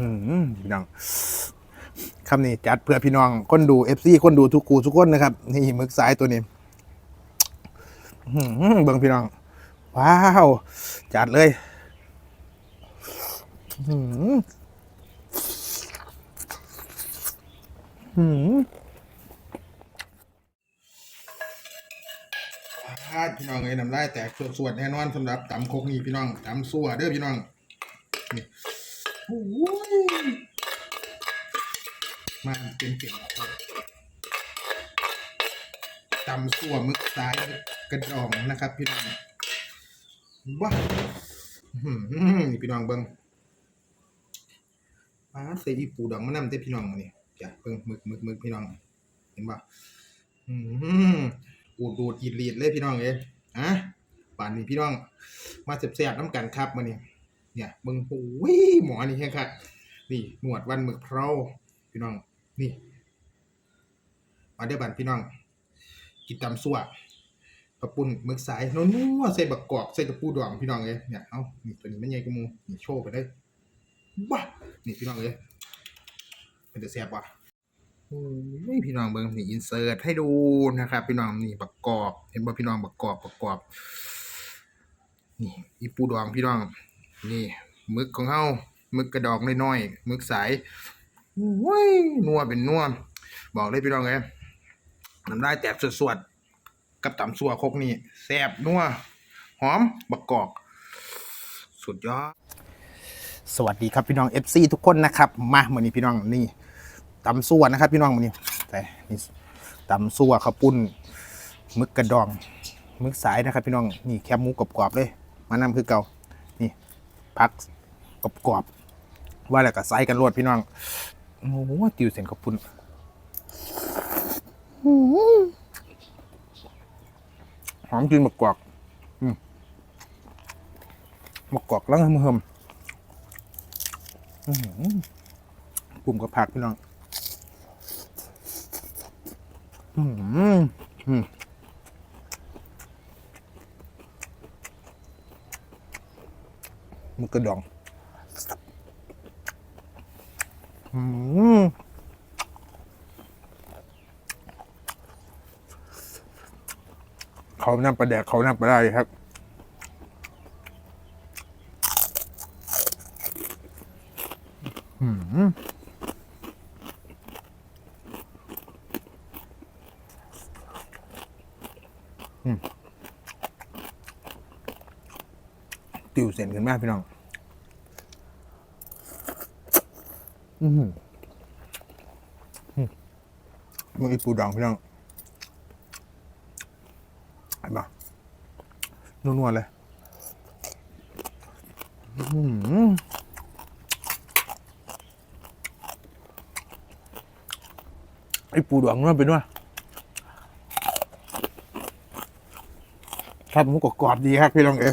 หืมพี่น้องคำนี้จัดเพื่อพี่น้องคนดูเอฟซีคนดูทุกกูทุกคนนะครับ นี่มึกสายตัวนี้เบิ่งพี่น้อง ว้าว จัดเลยอื้อหืออื้อหืออ่าพี่น้องเอ้ยน้ำลายแตกสวดๆแน่นอนสำหรับตำโคกนี่พี่น้องตำซั่วเด้อพี่น้องนี่ มาเป็นเก่งตำสั่วมึกซ้ายกระดองนะครับพี่น้องว้าอื้อหือนี่พี่น้องเบิ้งป้าใส่อีปูดองมะนำเต้พี่น้องมาเนี่ยจ้ะเบิ้งมึกมึกมึกพี่น้อง เห็นปะอืมปูดดูดอีดลีดเลยพี่น้องเอ้ยอะป่านนี้พี่น้อง มาแซ่บๆน้ำกันครับมาเนี่ย เนี่ยเบิ่งโอ้ยหมอนี่แค่ครับนี่หนวดวันหมึกเพราพี่น้อง นี่มาเด้อบันพี่น้อง กินตำซั่วกระปุ่นหมึกสายนัวๆใส่บักกอกใส่กระปูดองพี่น้องเลยเนี่ยเอ้านี่ตัวนี้มันใหญ่กว่ามูนี่โชว์ไปได้ว้านี่พี่น้องเลยเป็นจะแซ่บว่ะโอ้ยพี่น้องเบิ่งนี่อินเสิร์ตให้ดูนะครับ พี่น้องนี่บักกอกเห็นบ่พี่น้องบักกอกบักกอกนี่อีปูดองพี่น้อง นี่มึกของเฮามึกกระดอกน้อยๆมึกสายโอ้ยนัวเป็นนัวบอกเลยพี่น้องเอ้ยน้ำลายแตกสวดๆกับตำสัวคกนี่แซ่บนัวหอมบักกอก สุดยอด สวัสดีครับพี่น้อง FC ทุกคนนะครับ มาวันนี้พี่น้องนี่ตำสัวนะครับ พี่น้องวันนี้แต่นี่ตำสัวข้าวปุ้นมึกกระดองมึกสายนะครับ พี่น้องนี่แคบหมูกรอบๆเลย มานำคือเก่า พักกรอบๆว่าแล้วก็ใส่กันรวดพี่น้อง โอ้โหติวเส้นขอบคุณหอมกินมะกอกอืมมะกอกแล้วเฮิมๆอื้อหือปุ่มกับผักพี่น้อง อืมอืม มันกระดองอืมเขาน้ำปลาแดกเขาน้ำปลาได้ครับติวเส้นขึ้นมากพี่น้อง อืมมึงอีปูดองพี่น้องเห็นปะนัวๆเลยอื้อหือไอปูดองนัวเป็นว่าครับมูกกรอบดีครับพี่น้องเอ๋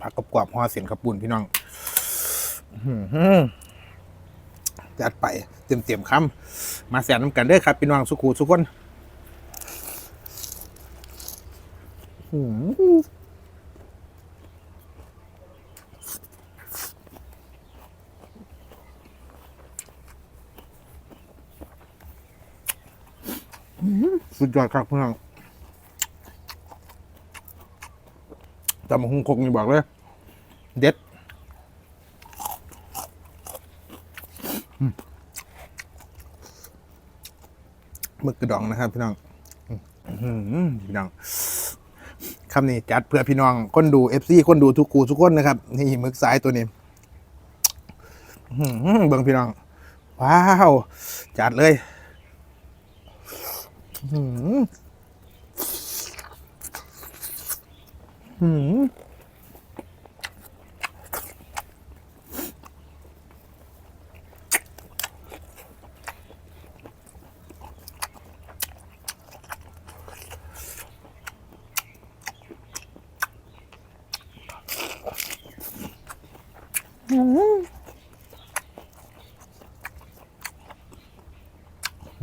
ผักกร อเสียนขับปุ่นพี่น้องจัดไปเต็มเต็มคำมาแสนน้ำกันเด้อครับพี่น้องสุขูสุกคนอือหือสุดยอดครับพี่น้องตำบักหุงคกนี่บอกเลย เด็ดมึกกระดองนะครับ พี่น้องพี่น้องคำนี้จัดเพื่อพี่น้องคนดูเอฟซีคนดูทุกกูทุกคนนะครับ นี่มึกสายตัวนี้เบิ่งพี่น้อง ว้าว จัดเลยอื้อหืออื้อหืออืม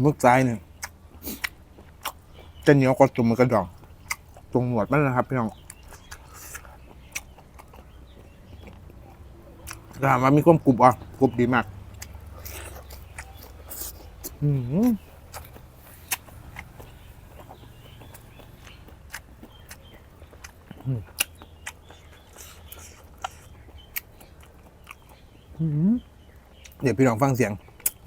มึกซ้ายเนี่ยจะเหนียวกว่าจุ่มมันกระดองตรงหนวดมันนะครับพี่น้องถามว่ามีความกรุบอะกรุบดีมาก อืมเดี๋ยวพี่น้องฟังเสียง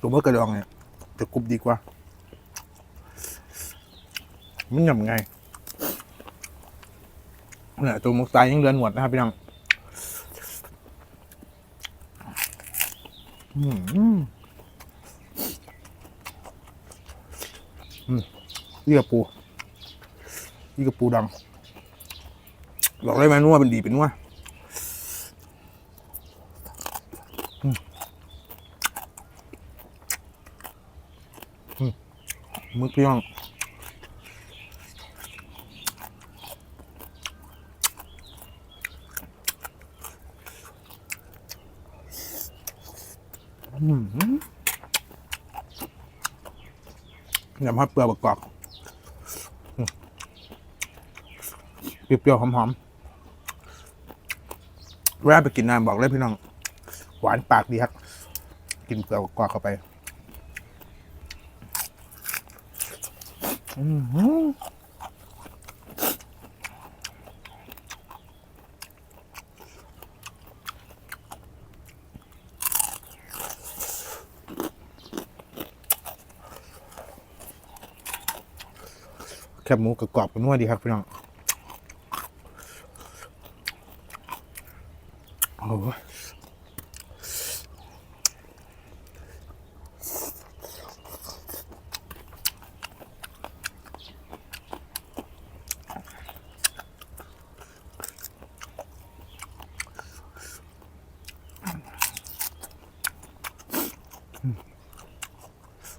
ตัวเมื่อกระดองเนี่ยจะกรุบดีกว่า มันหย่ำไงเนี่ยตัวมุกตายยังเดือนหนวดนะครับพี่น้องอืมอืมอืมนี่กระปูนี่กระปูดำบอกเลยไหมนัวเป็นดีเป็นนัวอืมอืม มึกพี่น้องยำฮัดเปลือกประกอบเปรี้ยวๆหอมๆเวลาไปกินน้ำบอกเลยพี่น้อง หวานปากดีครับ กินเปลือกประกอบเข้าไป อืม แคบหมูกรอบๆกันนัวดีครับพี่น้องโอ้โห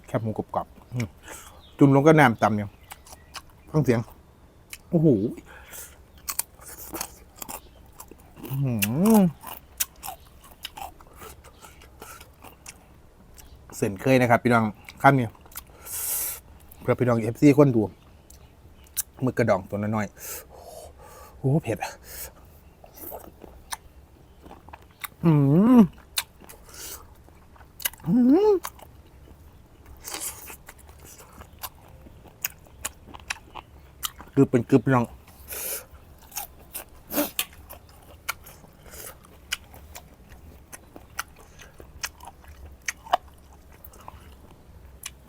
แคบหมูกรอบๆอืม จุ่มลงก็น้ำตำเนี่ยฟังเสียง โอ้โหอื้อหือเส้นเคยนะครับ พี่น้องข้ามเนี่ยเพื่อพี่น้องเอฟซีคนดูมือกระดองตัวน้อยๆโอ้โหเผ็ดอะอืมอืม คือเป็นกึบน้อง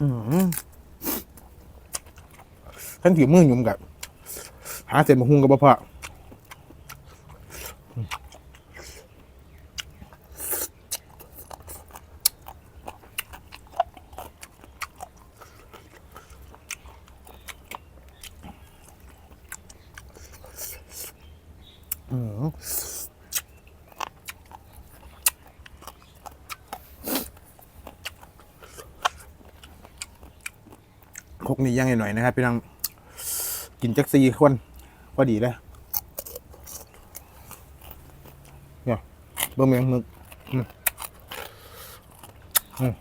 อืมท่านถือมือหยุ่มกับ หาเศษมะฮุงกับบ่พ่อ คกนี้ย่างหน่อยนะครับพี่น้องกินจักซีคนพอดีเลยเนี่ยเบิ่งเมียงมึกอืมอืม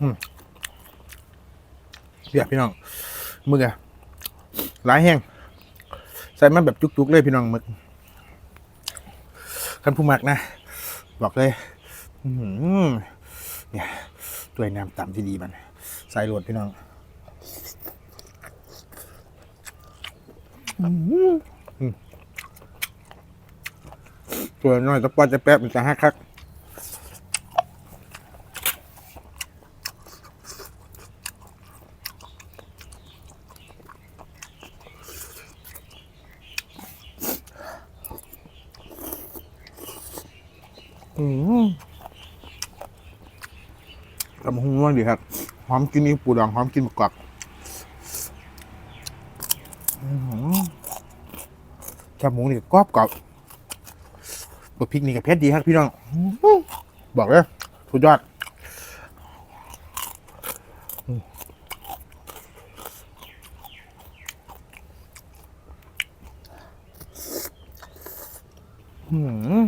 อืมเดี๋ยวพี่น้องมึกอะหลายแห้ง ส่มาแบบจุกๆเลยพี่น้องมึกคันผู้มักนะ บอกเลยเนี่ยด้วยน้ำต่ำที่ดีมันใส่โหลดพี่น้องอตัวน้อยตะปอดจะแป๊บมันจะหักคัก อืมลำหุ้งว่าดีครับห อมกินนี่ปูดองหอมกินบักกอกอืมแคบหมูนี่กรอบกรอบบักพริกนี่กับเพชรดีครับพี่น้อง บอกเลยสุดยอดอืม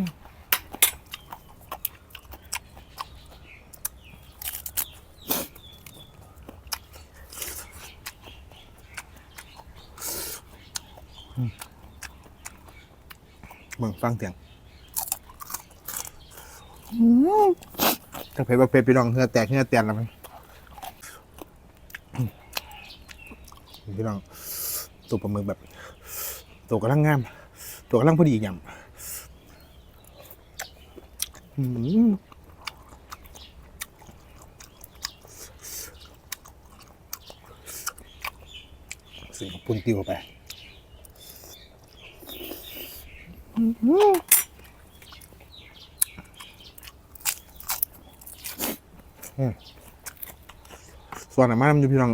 มเมืองฟังเสียงถ้าเพชรว่าเพชรพี่น้องเหงือแตกเหงือแตนแล้วมั้งพี่น้องตัวปลาหมึกแบบ ตัวกำลังงาม ตัวกำลังพอดียำอืมสิ่งของปุ่นติวเข้าไป ส่วนน้ำมันอยู่พี่น้อง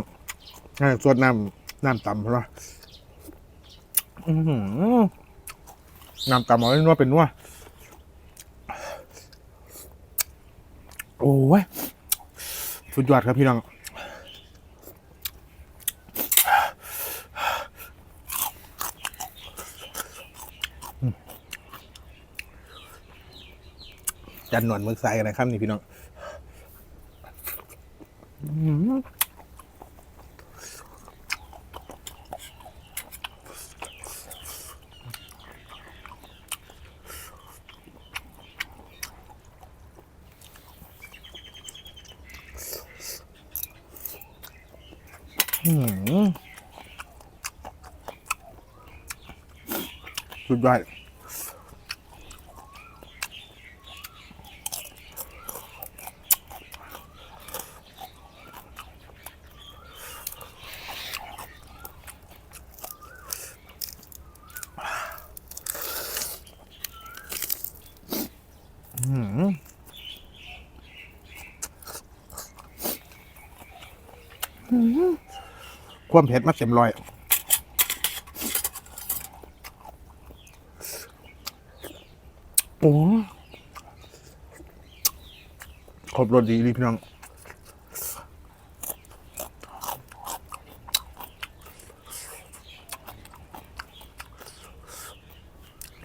ส่วนน้ำน้ำต่ำเพราะว่าอื้อหือน้ำต่ำเอาไว้นัวเป็นนัวโอ้ย สุดยอดครับพี่น้อง จันหนวดมึกใส่กันนะครับนี่พี่น้องอืมสุดยอด ความเผ็ดมาเต็มร้อยโอ้ครบรสดีเลยพี่น้อง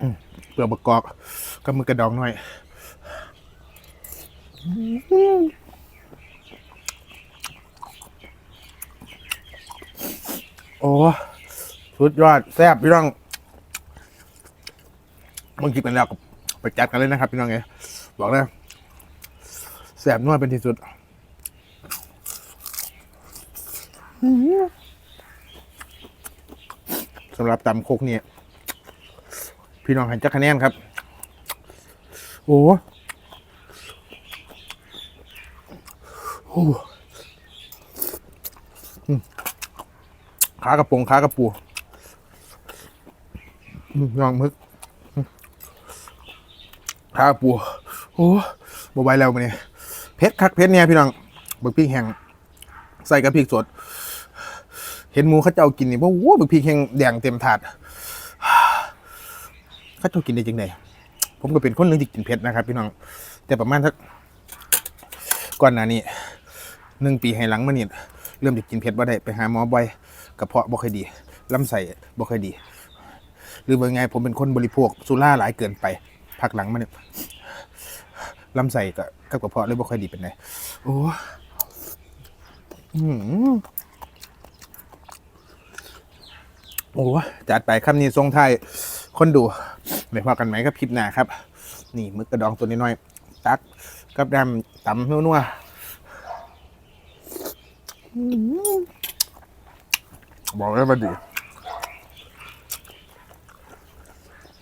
อืมเปลือกประกอบกับมือกระดองหน่อย อ้สุดยอดแซ่บพี่น้องบางทีเป็นแล้วก็ไปจัดกันเลยนะครับ พี่น้องไงบอกเลยแซ่บนวดเป็นที่สุดสำหรับตำโคกเนี่ย พี่น้องให้จักคะแนนครับ โอ้โห ขากระปงขากระปูยองมึกขากระปูโอ้บไหวแล้วมันเนี่ยเพชรคักเพชรเนี่ยพี่น้องบึกพริกแห้งใส่กระพริกสด เห็นหมูเขาเจ้ากินนี่ว่าว้าบึกพริกแห้งแดงเต็มถาดเขาเจ้ากินได้จริงไงผมก็เป็นคนหนึ่งที่กินเผ็ดนะครับ พี่น้อง แต่ประมาณสักก่อนหน้านี้หนึ่งปีให้หลังมาเนี่ยเริ่มจะกินเผ็ดบ่ได้ไปหาหมอบ่อย กระเพาะบ่ค่อยดีลำไส้บ่ค่อยดี หรือว่าไงผมเป็นคนบริโภคสุราหลายเกินไปพักหลังมาเนี่ยลำไส้กับกับกระเพาะเลยบ่ค่อยดีเป็นไงโอ้อืมโอ้จัดไปคำนี้ทรงไทยคนดูไม่พอกันไหมครับคลิปหน้าครับ นี่มึกกระดองตัวน้อยๆตักกับดำตำนัวๆ บอกเลยว่าดี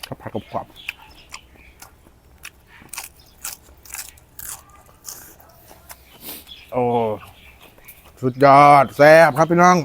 ข้าวผัดกับกรอบโอ้ สุดยอดแซ่บครับพี่น้อง